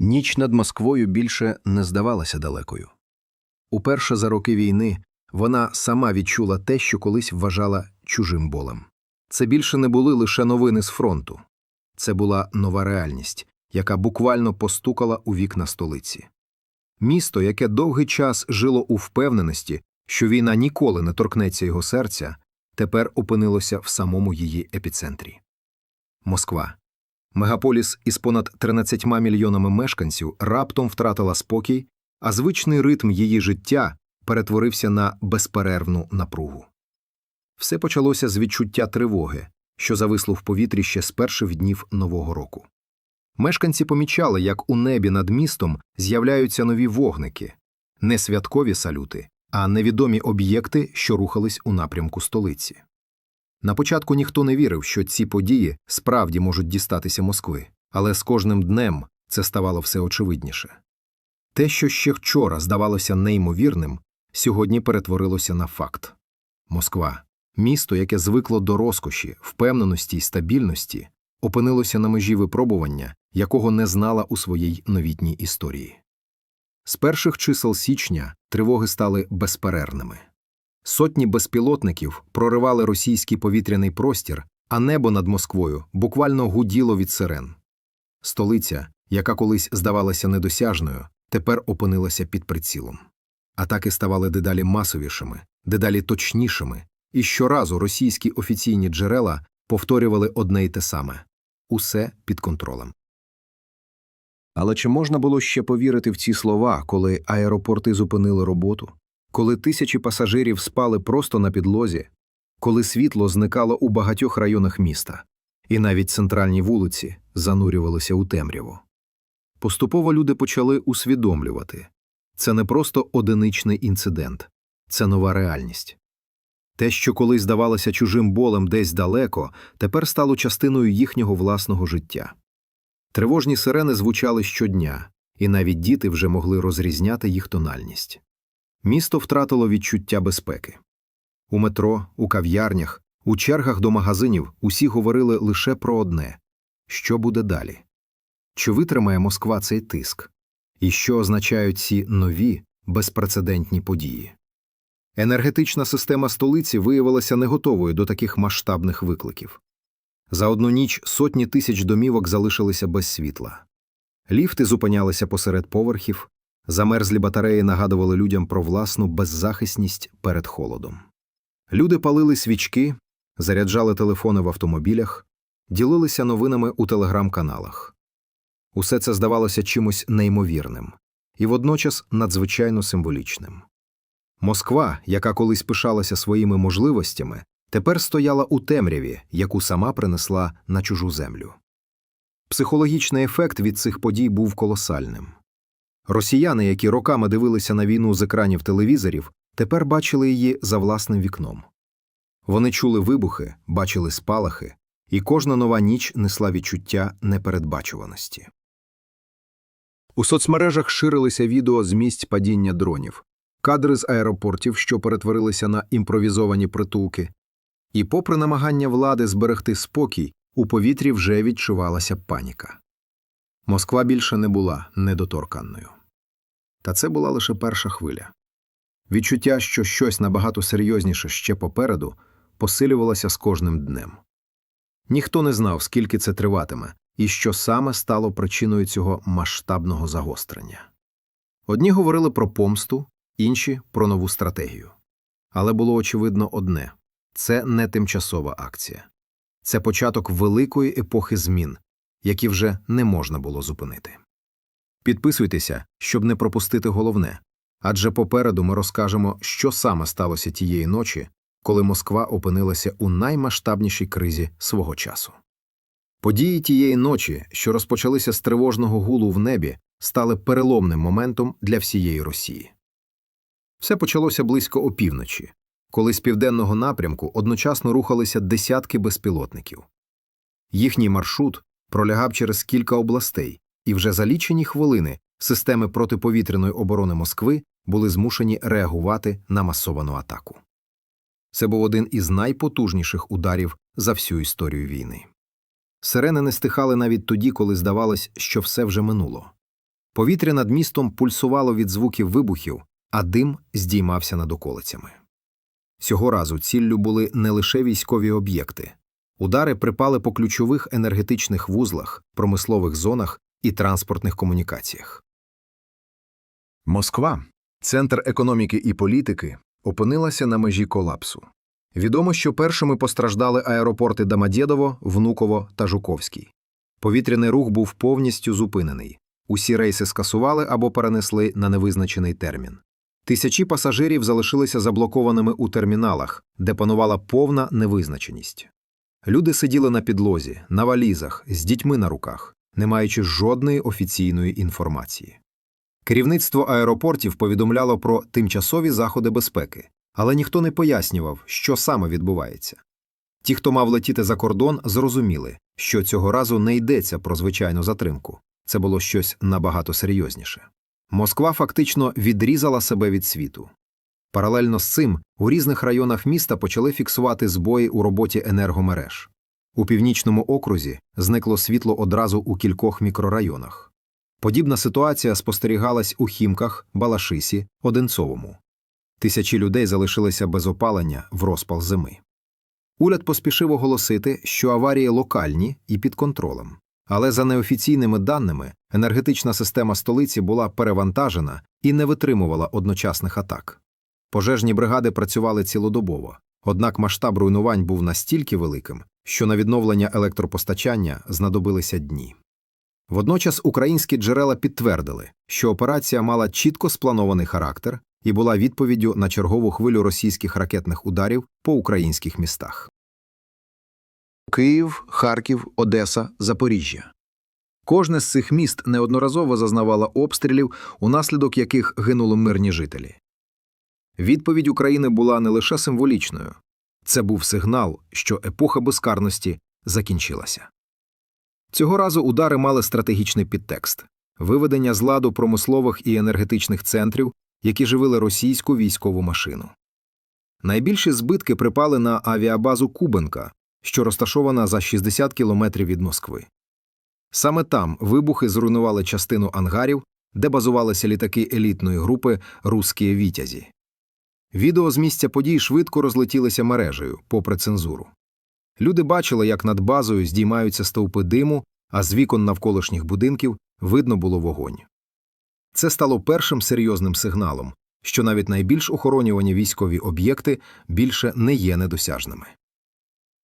Ніч над Москвою більше не здавалася далекою. Уперше за роки війни вона сама відчула те, що колись вважала чужим болем. Це більше не були лише новини з фронту. Це була нова реальність, яка буквально постукала у вікна столиці. Місто, яке довгий час жило у впевненості, що війна ніколи не торкнеться його серця, тепер опинилося в самому її епіцентрі. Москва. Мегаполіс із понад 13 мільйонами мешканців раптом втратила спокій, а звичний ритм її життя перетворився на безперервну напругу. Все почалося з відчуття тривоги, що зависло в повітрі ще з перших днів Нового року. Мешканці помічали, як у небі над містом з'являються нові вогники, не святкові салюти, а невідомі об'єкти, що рухались у напрямку столиці. На початку ніхто не вірив, що ці події справді можуть дістатися Москви, але з кожним днем це ставало все очевидніше. Те, що ще вчора здавалося неймовірним, сьогодні перетворилося на факт. Москва, місто, яке звикло до розкоші, впевненості й стабільності, опинилося на межі випробування, якого не знала у своїй новітній історії. З перших чисел січня тривоги стали безперервними. Сотні безпілотників проривали російський повітряний простір, а небо над Москвою буквально гуділо від сирен. Столиця, яка колись здавалася недосяжною, тепер опинилася під прицілом. Атаки ставали дедалі масовішими, дедалі точнішими, і щоразу російські офіційні джерела повторювали одне й те саме усе під контролем. Але чи можна було ще повірити в ці слова, коли аеропорти зупинили роботу, коли тисячі пасажирів спали просто на підлозі, коли світло зникало у багатьох районах міста, і навіть центральні вулиці занурювалися у темряву? Поступово люди почали усвідомлювати це не просто одиничний інцидент, це нова реальність. Те, що колись здавалося чужим болем десь далеко, тепер стало частиною їхнього власного життя. Тривожні сирени звучали щодня, і навіть діти вже могли розрізняти їх тональність. Місто втратило відчуття безпеки. У метро, у кав'ярнях, у чергах до магазинів усі говорили лише про одне що буде далі? Чи витримає Москва цей тиск? І що означають ці нові, безпрецедентні події? Енергетична система столиці виявилася не готовою до таких масштабних викликів. За одну ніч сотні тисяч домівок залишилися без світла. Ліфти зупинялися посеред поверхів, замерзлі батареї нагадували людям про власну беззахисність перед холодом. Люди палили свічки, заряджали телефони в автомобілях, ділилися новинами у телеграм-каналах. Усе це здавалося чимось неймовірним і водночас надзвичайно символічним. Москва, яка колись пишалася своїми можливостями, тепер стояла у темряві, яку сама принесла на чужу землю. Психологічний ефект від цих подій був колосальним. Росіяни, які роками дивилися на війну з екранів телевізорів, тепер бачили її за власним вікном. Вони чули вибухи, бачили спалахи, і кожна нова ніч несла відчуття непередбачуваності. У соцмережах ширилися відео з місць падіння дронів, кадри з аеропортів, що перетворилися на імпровізовані притулки, і, попри намагання влади зберегти спокій, у повітрі вже відчувалася паніка. Москва більше не була недоторканною. Та це була лише перша хвиля. Відчуття, що щось набагато серйозніше ще попереду, посилювалося з кожним днем. Ніхто не знав, скільки це триватиме, і що саме стало причиною цього масштабного загострення. Одні говорили про помсту, інші про нову стратегію. Але було очевидно одне це не тимчасова акція, це початок великої епохи змін, які вже не можна було зупинити. Підписуйтеся, щоб не пропустити головне адже попереду ми розкажемо, що саме сталося тієї ночі, коли Москва опинилася у наймасштабнішій кризі свого часу. Події тієї ночі, що розпочалися з тривожного гулу в небі, стали переломним моментом для всієї Росії. Все почалося близько опівночі, коли з південного напрямку одночасно рухалися десятки безпілотників. Їхній маршрут пролягав через кілька областей, і вже за лічені хвилини системи протиповітряної оборони Москви були змушені реагувати на масовану атаку. Це був один із найпотужніших ударів за всю історію війни. Сирени не стихали навіть тоді, коли здавалось, що все вже минуло. Повітря над містом пульсувало від звуків вибухів, а дим здіймався над околицями. Цього разу ціллю були не лише військові об'єкти. Удари припали по ключових енергетичних вузлах, промислових зонах і транспортних комунікаціях. Москва, центр економіки і політики, опинилася на межі колапсу. Відомо, що першими постраждали аеропорти Домодєдово, Внуково та Жуковський. Повітряний рух був повністю зупинений. Усі рейси скасували або перенесли на невизначений термін. Тисячі пасажирів залишилися заблокованими у терміналах, де панувала повна невизначеність. Люди сиділи на підлозі, на валізах, з дітьми на руках, не маючи жодної офіційної інформації. Керівництво аеропортів повідомляло про тимчасові заходи безпеки, але ніхто не пояснював, що саме відбувається. Ті, хто мав летіти за кордон, зрозуміли, що цього разу не йдеться про звичайну затримку це було щось набагато серйозніше. Москва фактично відрізала себе від світу. Паралельно з цим у різних районах міста почали фіксувати збої у роботі енергомереж. У північному окрузі зникло світло одразу у кількох мікрорайонах. Подібна ситуація спостерігалась у Хімках, Балашисі, Одинцовому. Тисячі людей залишилися без опалення в розпал зими. Уряд поспішив оголосити, що аварії локальні і під контролем. Але за неофіційними даними, енергетична система столиці була перевантажена і не витримувала одночасних атак. Пожежні бригади працювали цілодобово, однак масштаб руйнувань був настільки великим, що на відновлення електропостачання знадобилися дні. Водночас українські джерела підтвердили, що операція мала чітко спланований характер і була відповіддю на чергову хвилю російських ракетних ударів по українських містах. Київ, Харків, Одеса, Запоріжжя. Кожне з цих міст неодноразово зазнавало обстрілів, унаслідок яких гинули мирні жителі. Відповідь України була не лише символічною це був сигнал, що епоха безкарності закінчилася. Цього разу удари мали стратегічний підтекст виведення з ладу промислових і енергетичних центрів, які живили російську військову машину. Найбільші збитки припали на авіабазу Кубенка, що розташована за 60 кілометрів від Москви. Саме там вибухи зруйнували частину ангарів, де базувалися літаки елітної групи «Русські вітязі. Відео з місця подій швидко розлетілися мережею, попри цензуру. Люди бачили, як над базою здіймаються стовпи диму, а з вікон навколишніх будинків видно було вогонь. Це стало першим серйозним сигналом, що навіть найбільш охоронювані військові об'єкти більше не є недосяжними.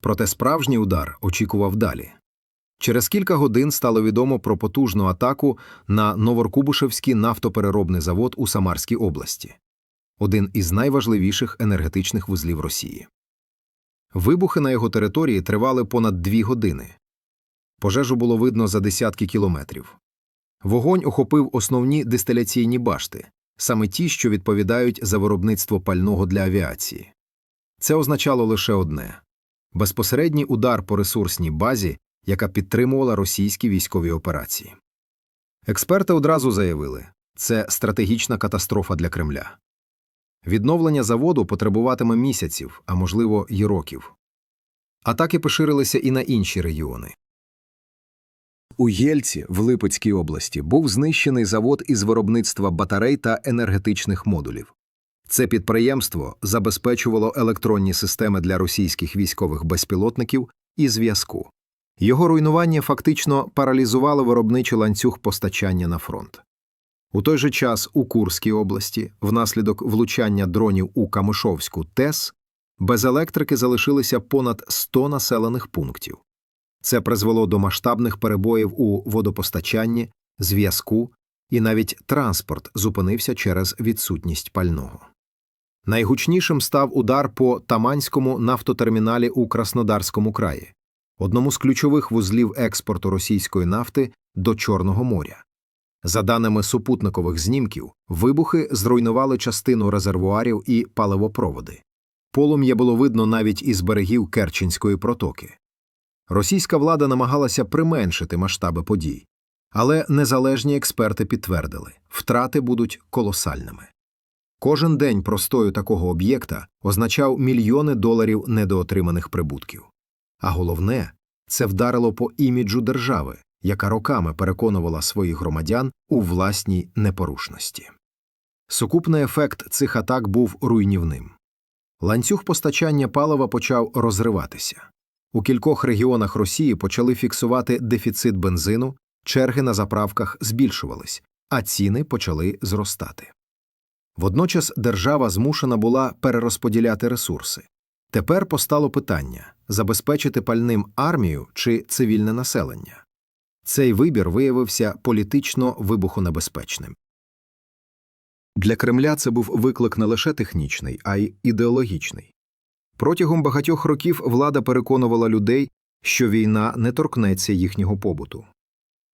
Проте справжній удар очікував далі. Через кілька годин стало відомо про потужну атаку на Новоркубушевський нафтопереробний завод у Самарській області, один із найважливіших енергетичних вузлів Росії. Вибухи на його території тривали понад дві години. Пожежу було видно за десятки кілометрів. Вогонь охопив основні дистиляційні башти, саме ті, що відповідають за виробництво пального для авіації. Це означало лише одне безпосередній удар по ресурсній базі, яка підтримувала російські військові операції. Експерти одразу заявили це стратегічна катастрофа для Кремля. Відновлення заводу потребуватиме місяців, а можливо, й років. Атаки поширилися і на інші регіони. У Єльці в Липецькій області був знищений завод із виробництва батарей та енергетичних модулів. Це підприємство забезпечувало електронні системи для російських військових безпілотників і зв'язку. Його руйнування фактично паралізувало виробничий ланцюг постачання на фронт. У той же час у Курській області, внаслідок влучання дронів у Камишовську ТЕС, без електрики залишилися понад 100 населених пунктів. Це призвело до масштабних перебоїв у водопостачанні, зв'язку, і навіть транспорт зупинився через відсутність пального. Найгучнішим став удар по Таманському нафтотерміналі у Краснодарському краї, одному з ключових вузлів експорту російської нафти до Чорного моря. За даними супутникових знімків, вибухи зруйнували частину резервуарів і паливопроводи. Полум'я було видно навіть із берегів Керченської протоки. Російська влада намагалася применшити масштаби подій, але незалежні експерти підтвердили втрати будуть колосальними. Кожен день простою такого об'єкта означав мільйони доларів недоотриманих прибутків. А головне, це вдарило по іміджу держави, яка роками переконувала своїх громадян у власній непорушності. Сукупний ефект цих атак був руйнівним. Ланцюг постачання палива почав розриватися. У кількох регіонах Росії почали фіксувати дефіцит бензину, черги на заправках збільшувались, а ціни почали зростати. Водночас держава змушена була перерозподіляти ресурси. Тепер постало питання забезпечити пальним армію чи цивільне населення. Цей вибір виявився політично вибухонебезпечним. Для Кремля це був виклик не лише технічний, а й ідеологічний. Протягом багатьох років влада переконувала людей, що війна не торкнеться їхнього побуту.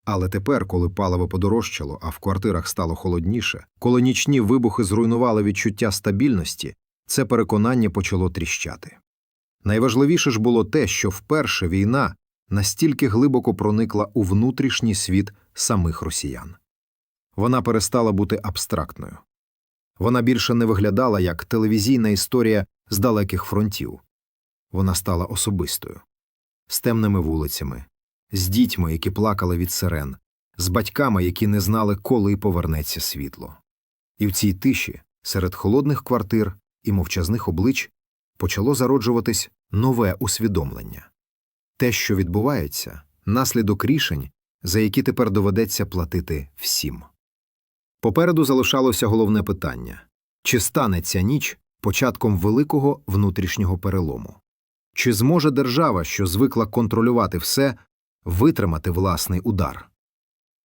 Але тепер, коли паливо подорожчало, а в квартирах стало холодніше, коли нічні вибухи зруйнували відчуття стабільності, це переконання почало тріщати. Найважливіше ж було те, що вперше війна настільки глибоко проникла у внутрішній світ самих росіян. Вона перестала бути абстрактною. Вона більше не виглядала як телевізійна історія з далеких фронтів. Вона стала особистою, з темними вулицями, з дітьми, які плакали від сирен, з батьками, які не знали, коли повернеться світло. І в цій тиші, серед холодних квартир і мовчазних облич, почало зароджуватись нове усвідомлення те, що відбувається, наслідок рішень, за які тепер доведеться платити всім. Попереду залишалося головне питання чи стане ця ніч початком великого внутрішнього перелому? Чи зможе держава, що звикла контролювати все, витримати власний удар?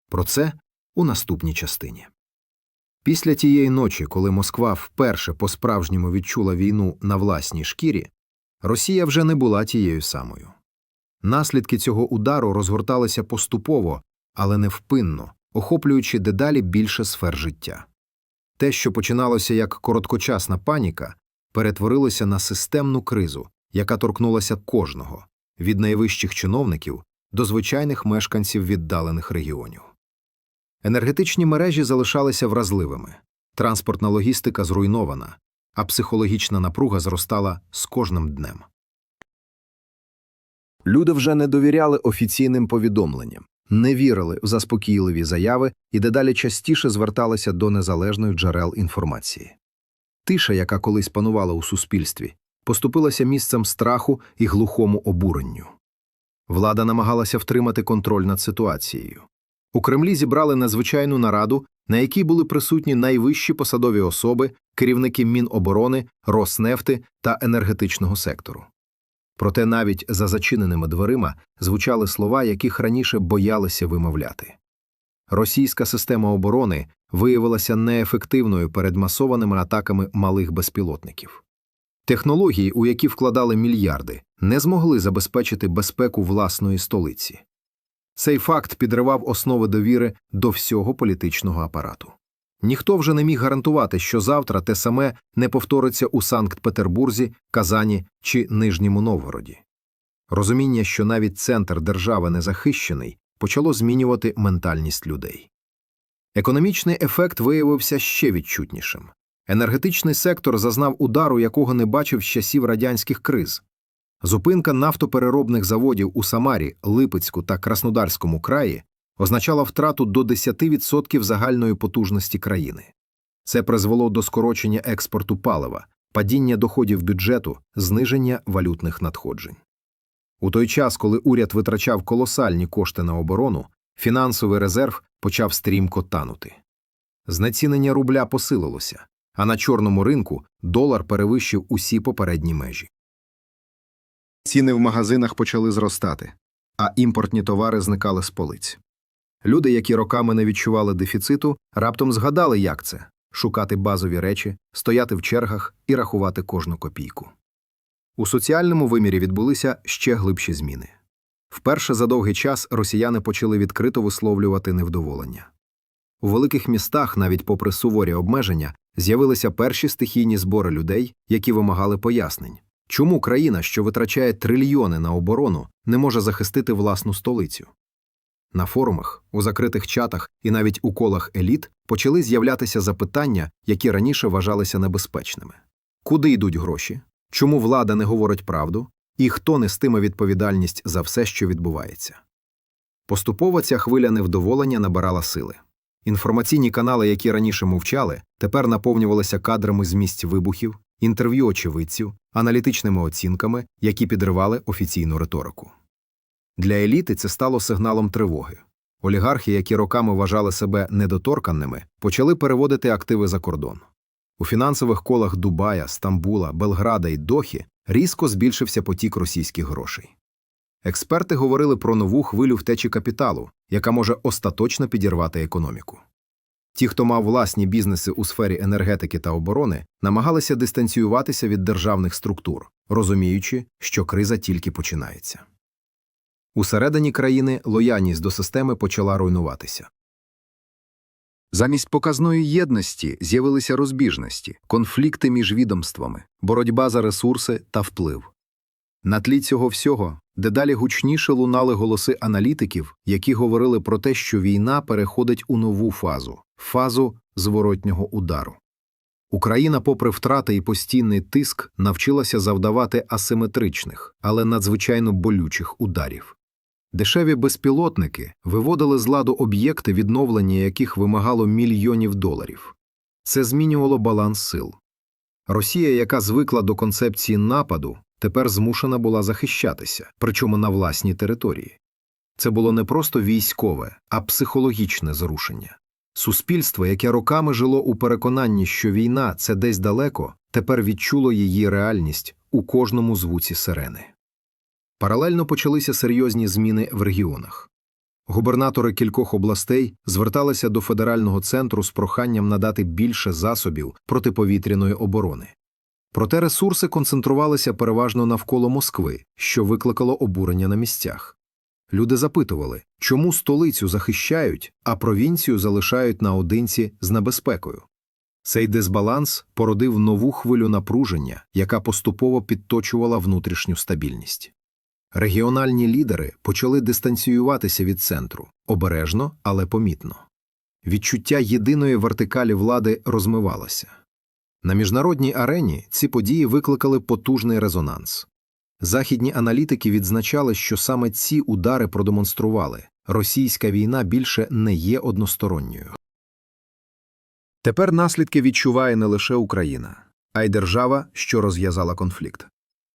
Про це у наступній частині. Після тієї ночі, коли Москва вперше по-справжньому відчула війну на власній шкірі, Росія вже не була тією самою. Наслідки цього удару розгорталися поступово, але невпинно, охоплюючи дедалі більше сфер життя. Те, що починалося як короткочасна паніка, перетворилося на системну кризу, яка торкнулася кожного від найвищих чиновників до звичайних мешканців віддалених регіонів. Енергетичні мережі залишалися вразливими, транспортна логістика зруйнована, а психологічна напруга зростала з кожним днем. Люди вже не довіряли офіційним повідомленням, не вірили в заспокійливі заяви і дедалі частіше зверталися до незалежних джерел інформації. Тиша, яка колись панувала у суспільстві, поступилася місцем страху і глухому обуренню. Влада намагалася втримати контроль над ситуацією. У Кремлі зібрали надзвичайну нараду, на якій були присутні найвищі посадові особи, керівники Міноборони, Роснефти та енергетичного сектору. Проте навіть за зачиненими дверима звучали слова, яких раніше боялися вимовляти. Російська система оборони виявилася неефективною перед масованими атаками малих безпілотників. Технології, у які вкладали мільярди, не змогли забезпечити безпеку власної столиці. Цей факт підривав основи довіри до всього політичного апарату. Ніхто вже не міг гарантувати, що завтра те саме не повториться у Санкт-Петербурзі, Казані чи Нижньому Новгороді. Розуміння, що навіть центр держави не захищений, почало змінювати ментальність людей. Економічний ефект виявився ще відчутнішим. Енергетичний сектор зазнав удару, якого не бачив з часів радянських криз. Зупинка нафтопереробних заводів у Самарі, Липецьку та Краснодарському краї означала втрату до 10% загальної потужності країни. Це призвело до скорочення експорту палива, падіння доходів бюджету, зниження валютних надходжень. У той час, коли уряд витрачав колосальні кошти на оборону, фінансовий резерв почав стрімко танути. Знецінення рубля посилилося, а на чорному ринку долар перевищив усі попередні межі. Ціни в магазинах почали зростати, а імпортні товари зникали з полиць. Люди, які роками не відчували дефіциту, раптом згадали, як це шукати базові речі, стояти в чергах і рахувати кожну копійку. У соціальному вимірі відбулися ще глибші зміни. Вперше за довгий час росіяни почали відкрито висловлювати невдоволення. У великих містах, навіть попри суворі обмеження, з'явилися перші стихійні збори людей, які вимагали пояснень. Чому країна, що витрачає трильйони на оборону, не може захистити власну столицю? На форумах, у закритих чатах і навіть у колах еліт почали з'являтися запитання, які раніше вважалися небезпечними: куди йдуть гроші? Чому влада не говорить правду? І хто нестиме відповідальність за все, що відбувається? Поступово ця хвиля невдоволення набирала сили. Інформаційні канали, які раніше мовчали, тепер наповнювалися кадрами з місць вибухів, інтерв'ю очевидців, аналітичними оцінками, які підривали офіційну риторику. Для еліти це стало сигналом тривоги. Олігархи, які роками вважали себе недоторканними, почали переводити активи за кордон. У фінансових колах Дубая, Стамбула, Белграда і Дохі різко збільшився потік російських грошей. Експерти говорили про нову хвилю втечі капіталу, яка може остаточно підірвати економіку. Ті, хто мав власні бізнеси у сфері енергетики та оборони, намагалися дистанціюватися від державних структур, розуміючи, що криза тільки починається. Усередині країни лояльність до системи почала руйнуватися. Замість показної єдності з'явилися розбіжності, конфлікти між відомствами, боротьба за ресурси та вплив. На тлі цього всього дедалі гучніше лунали голоси аналітиків, які говорили про те, що війна переходить у нову фазу фазу зворотнього удару. Україна, попри втрати і постійний тиск, навчилася завдавати асиметричних, але надзвичайно болючих ударів. Дешеві безпілотники виводили з ладу об'єкти, відновлення яких вимагало мільйонів доларів. Це змінювало баланс сил. Росія, яка звикла до концепції нападу, тепер змушена була захищатися, причому на власній території. Це було не просто військове, а психологічне зрушення. Суспільство, яке роками жило у переконанні, що війна це десь далеко, тепер відчуло її реальність у кожному звуці сирени. Паралельно почалися серйозні зміни в регіонах. Губернатори кількох областей зверталися до федерального центру з проханням надати більше засобів протиповітряної оборони. Проте ресурси концентрувалися переважно навколо Москви, що викликало обурення на місцях. Люди запитували, чому столицю захищають, а провінцію залишають наодинці з небезпекою. Цей дисбаланс породив нову хвилю напруження, яка поступово підточувала внутрішню стабільність. Регіональні лідери почали дистанціюватися від центру обережно, але помітно. Відчуття єдиної вертикалі влади розмивалося. На міжнародній арені ці події викликали потужний резонанс. Західні аналітики відзначали, що саме ці удари продемонстрували російська війна більше не є односторонньою. Тепер наслідки відчуває не лише Україна, а й держава, що розв'язала конфлікт.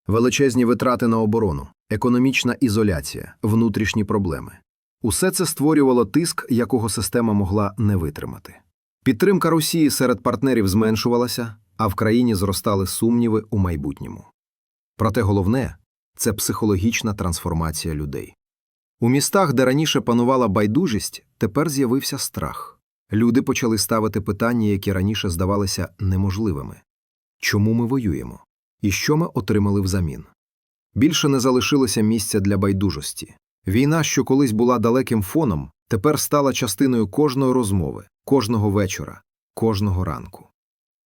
Величезні витрати на оборону, економічна ізоляція, внутрішні проблеми. Усе це створювало тиск, якого система могла не витримати. Підтримка Росії серед партнерів зменшувалася, а в країні зростали сумніви у майбутньому. Проте головне це психологічна трансформація людей. У містах, де раніше панувала байдужість, тепер з'явився страх. Люди почали ставити питання, які раніше здавалися неможливими чому ми воюємо? І що ми отримали взамін? Більше не залишилося місця для байдужості. Війна, що колись була далеким фоном, тепер стала частиною кожної розмови, кожного вечора, кожного ранку.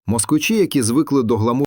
Москвичі, які звикли до гламу